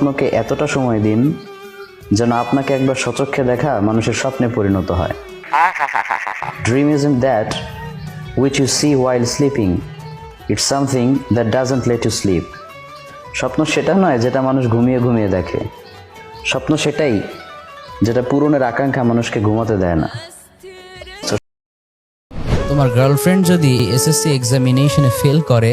স্বপ্নকে এতটা সময় দিন যেন আপনাকে একবার সচক্ষে দেখা মানুষের স্বপ্নে পরিণত হয়। Dream is in that which you see while sleeping it's something that doesn't let you sleep স্বপ্ন সেটা নয় যেটা মানুষ ঘুমিয়ে ঘুমিয়ে দেখে। স্বপ্ন সেটাই যেটা পূরণের আকাঙ্ক্ষা মানুষকে ঘুমাতে দেয় না। তোমার গার্লফ্রেন্ড যদি এসএসসি এক্সামিনেশনে ফেল করে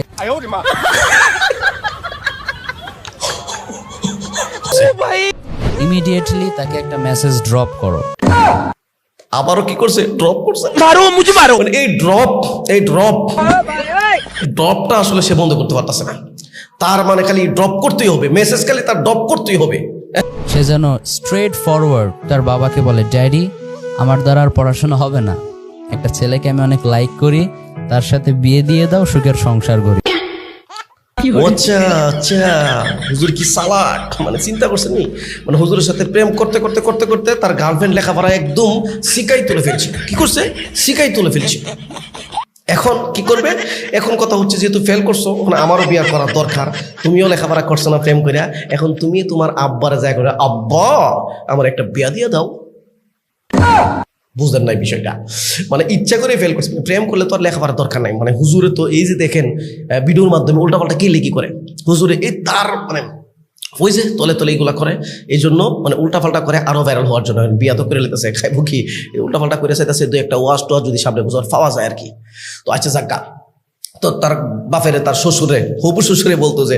ইমিডিয়েটলি তাকে একটা মেসেজ ড্রপ করো। আবারও কি করছে? ড্রপ করছে? মারো মুঝে মারো। এই ড্রপ এই ড্রপ ড্রপটা আসলে সে বন্ধ করতে পারতেছে না। তার মানে খালি ড্রপ করতেই হবে। মেসেজ খালি তার ড্রপ করতেই হবে। সে যেন স্ট্রেট ফরওয়ার্ড তার বাবাকে বলে ড্যাডি আমার দ্বারা আর পড়াশোনা হবে না। একটা ছেলেকে আমি অনেক লাইক করি তার সাথে বিয়ে দিয়ে দাও সুখের সংসার করি। আচ্ছা আচ্ছা হুজুর কি সালাক? মানে চিন্তা করছেন মানে হুজুরের সাথে প্রেম করতে করতে করতে করতে তার গার্লফ্রেন্ড লেখাপড়া একদম শিকাই তুলে ফেলছে। কি করছে? শিকাই তুলে ফেলছে। এখন কি করবে? এখন কথা হচ্ছে যেহেতু ফেল করছ মানে আমারও বিয়া করার দরকার। তুমিও লেখাপড়া করছ না প্রেম করিয়া এখন তুমি তোমার আব্বার যায় করে আব্বা, আমার একটা বিয়া দিয়ে দাও। বুঝলেন নাই বিষয়টা। মানে ইচ্ছা করে ফেল করছে, প্রেম করলে তো আর লেখাপড়ার দরকার নাই। মানে হুজুরে তো এই যে দেখেন ভিডিওর মাধ্যমে উল্টাপাল্টা কি লিখি করে? হুজুরে এই তার মানে ওই যে তলে তলে এইগুলা করে এই জন্য মানে উল্টাপাল্টা করে আরও ভাইরাল হওয়ার জন্য। বিয়া তো করে লেতেছে খাইবো কি? উল্টাপাল্টা করে চাইতেছে দু একটা ওয়াশ টোয়াশ যদি সামনে বছর পাওয়া যায় আর কি। তো আচ্ছা যাক্কা তো তার বাপের, তার শ্বশুরে, হবু শ্বশুরে বলতো যে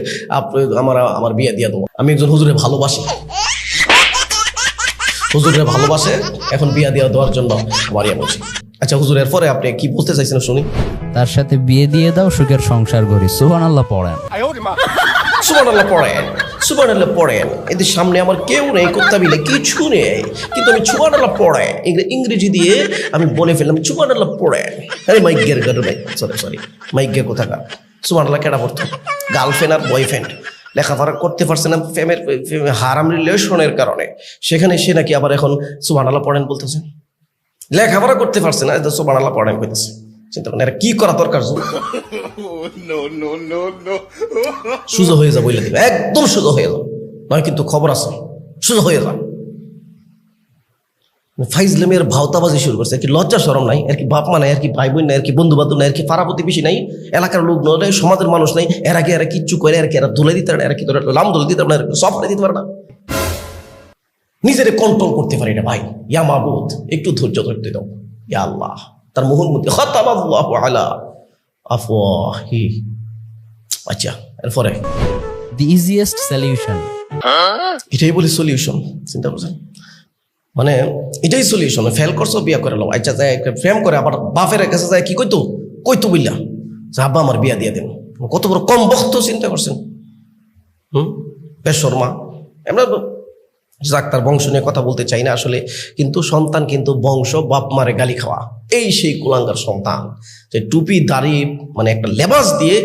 আমার আমার বিয়ে দিয়ে দেবো। আমি একজন হুজুরে ভালোবাসি। হুজুরে ভালোবাসে এখন বিয়া দিয়া দেওয়ার জন্য মারিয়া বলছি। আচ্ছা হুজুরের পরে আপনি কি বলতে চাইছেন শুনি? তার সাথে বিয়ে দিয়ে দাও সুখের সংসার করি। সুহান আল্লাহ পড়েন এদের সামনে আমার কেউ নেই কিছু নেই। কিন্তু আমি পড়ে ইংরেজি দিয়ে আমি বলে ফেললাম সুবর্ণাল্লাহ পড়েন। আরে গাড়ি সরি সরি কোথাকার? সুবর্ণাল্লাহ কেডা পড়তো? গার্লফ্রেন্ড আর বয়ফ্রেন্ড লেখাপড়া করতে পারছে না ফেমের হারাম রিলেশনের কারণে। সেখানে সে নাকি আবার এখন সুবানালা পড়েন বলতেছে। লেখাপড়া করতে পারছে না সুবর্ণাল্লাহ পড়েন বলতেছে চিন্তা করেন এরা কি করা দরকার? সুযোগ হয়ে যাব একদম সুযোগ হয়ে যাও নয় কিন্তু খবর আছে সুযোগ হয়ে যা। ফাইজলামের ভাওতাবাজি শুরু করছে। আর কি লজ্জা সরম নাই? আর কি বাপ মা নাই? আর কি ভাই বোন নাই? আর কি বন্ধু বান্ধব নাই? আর কি পাড়া প্রতিবেশী নাই? এলাকার লোক নাই সমাজের মানুষ নাই। এর আগে এরা কিচ্ছু করে আর কি এরা তুলে দিতে পারে না এরা কি তোরা লাম তুলে দিতে পারে না সব করে দিতে পারে না। নিজেরে কন্ট্রোল করতে পারি না ভাই। ইয়া মাবুদ একটু ধৈর্য ধরতে দাও। ইয়া আল্লাহ তার মোহন মধ্যে খতাবাল্লাহু আলা আফওয়াহি। আচ্ছা এরপরে। দি ইজিয়েস্ট সলিউশন এটাই বলি সলিউশন চিন্তা করছেন? মানে এটাই সলিউশন ফেল করছ, বিয়া করে লো আচ্ছা যায় প্রেম করে, আবার বাপের কাছে যায়, কি কইতো? কইতো বললা যে আব্বা আমার বিয়া দিয়ে দেন। কত বড় কম বক্ত চিন্তা করছেন। হুম? বেশ শর্মা আমরা যাক, তার বংশ নিয়ে কথা বলতে চাই না আসলে, কিন্তু সন্তান কিন্তু বংশ, বাপ মারে গালি খাওয়া। এই সেই কুলাঙ্গার সন্তান, যে টুপি, দাড়ি মানে একটা লেবাস দিয়ে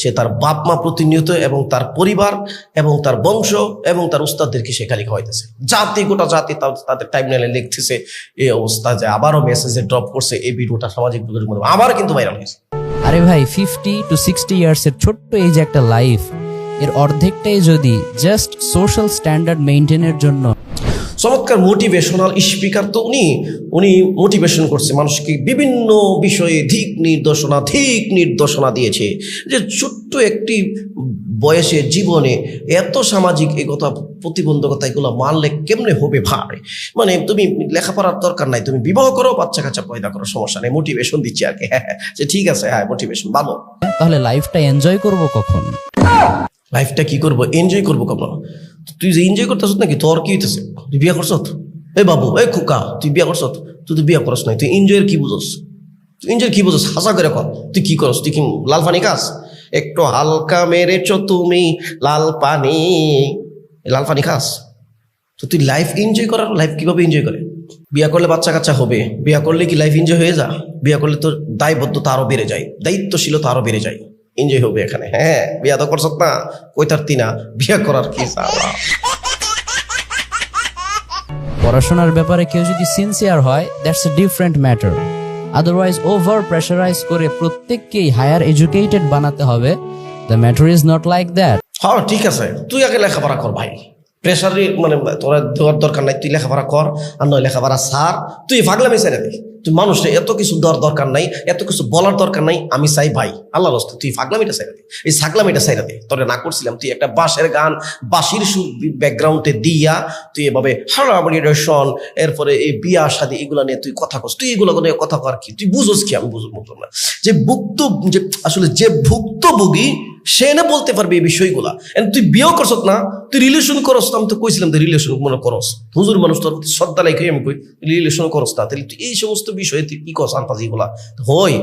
সে তার বাপ মা প্রতিনিয়ত এবং তার পরিবার এবং তার বংশ এবং তার উস্তাদদেরকে সে গালি খাওয়াইতেছে। জাতি, গোটা জাতি তাদের টাইম লাইনে লিখতেছে এই অবস্থা যে আবারও মেসেজে ড্রপ করছে এই ভিডিওটা সামাজিক যোগাযোগ আবার কিন্তু ভাইরাল হয়েছে। আরে ভাই ফিফটি টু সিক্সটি ইয়ার্স এর ছোট্ট এই যে একটা লাইফ এর অর্ধেকটাই যদি জাস্ট সোশ্যাল স্ট্যান্ডার্ড মেনটেনের জন্য চমৎকার মোটিভেশনাল স্পিকার তো উনি উনি মোটিভেশন করছে। মানুষকে বিভিন্ন বিষয়ে ধিক নির্দেশনা ধিক নির্দেশনা দিয়েছে যে ছোট্ট একটি বয়সে জীবনে এত সামাজিক একতা প্রতিবন্ধকতা এগুলো মানলে কেমনে হবে ভাই? মানে তুমি লেখাপড়ার দরকার নাই তুমি বিবাহ করো বাচ্চা কাচ্চা পয়দা করো সমস্যা নেই মোটিভেশন দিচ্ছি আর কি। হ্যাঁ হ্যাঁ যে ঠিক আছে হ্যাঁ মোটিভেশন ভালো। তাহলে লাইফটা এনজয় করব কখন? লাইফটা কি করব? এনজয় করব কখন? তুই যে এনজয় করতেছ নাকি? তোর কি হইতেছে? তুই বিয়া করছ এ বাবু এ খোকা, তুই বিয়া করছ তুই তো বিয়া করস নাই, তুই এনজয়ের কি বুঝস? তুই এনজয় কি বুঝস? হাসা করে কর। তুই কি করস? তুই কি লাল পানি খাস? একটু হালকা মেরেছ তুমি লাল পানি। লাল পানি খাস। তো তুই লাইফ এনজয় করার লাইফ কীভাবে এনজয় করে? বিয়া করলে বাচ্চা কাচ্চা হবে। বিয়া করলে কি লাইফ এনজয় হয়ে যা? বিয়া করলে তোর দায়বদ্ধতা আরও বেড়ে যায়, দায়িত্বশীলতা আরও বেড়ে যায়। এনজয় হবে এখানে। হ্যাঁ বিয়া তো করছত না কইতার তিনা বিয়া করার কি পড়াশোনার ব্যাপারে কেউ যদি সিনসিয়ার হয় that's a different matter otherwise over pressurise করে প্রত্যেককেই হায়ার এডুকেটেড বানাতে হবে। The matter is not like that হ্যাঁ ঠিক আছে। তুই আগে লেখাপড়া কর ভাই। প্রেশারে মানে তোরা দেওয়ার দরকার নাই তুই লেখাপড়া কর আর নয় লেখাপড়া সার। তুই ফাগলামি ছেড়ে দে। তুই মানুষের এত কিছু দেওয়ার দরকার নাই, এত কিছু বলার দরকার নাই, আমি চাই ভাই। আল্লাহ রস্তে, তুই ফাগলামিটা ছেড়ে দে। এই ছাগলামিটা ছেড়ে দে। তোরে না করছিলাম, তুই একটা বাঁশের গান, বাঁশির সুর ব্যাকগ্রাউন্ডে দিয়া তুই এভাবে হারাবলিরেশন এরপরে এই বিয়া শাদি এগুলো নিয়ে তুই কথা কস। তুই এগুলো নিয়ে কথা কর কি? তুই বুঝোস কি? আমি বুঝব না। যে ভুক্ত যে আসলে যে ভুক্তভোগী সে না বলতে পারবে এই বিষয়গুলা। তুই বিয়েও করছ না, তুই রিলেশন করস না, আমি তো কইছিলাম তুই রিলেশন মনে করস। হুজুর মানুষ তোর শ্রদ্ধা লাইকে আমি কই রিলেশন করস না। তাহলে তুই এই সমস্ত বিষয়ে তুই কি করস আনপাজি এগুলা? হই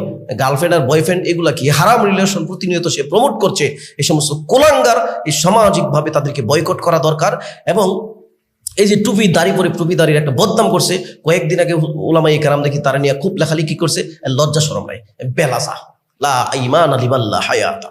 গার্লফ্রেন্ড আর বয়ফ্রেন্ড এগুলা কি হারাম রিলেশন প্রতিনিয়ত সে প্রমোট করছে, এই সমস্ত কোলাঙ্গার এই সামাজিকভাবে তাদেরকে বয়কট করা দরকার এবং এই যে টুপি দাড়ি পরে টুপি দাড়ির একটা বদনাম করছে, কয়েকদিন আগে ওলামাই কারাম দেখি তারা নিয়ে খুব লেখালেখি করছে লজ্জা সরম নাই বেলাসা লা ইমান আলিবাল্লাহ হায়াত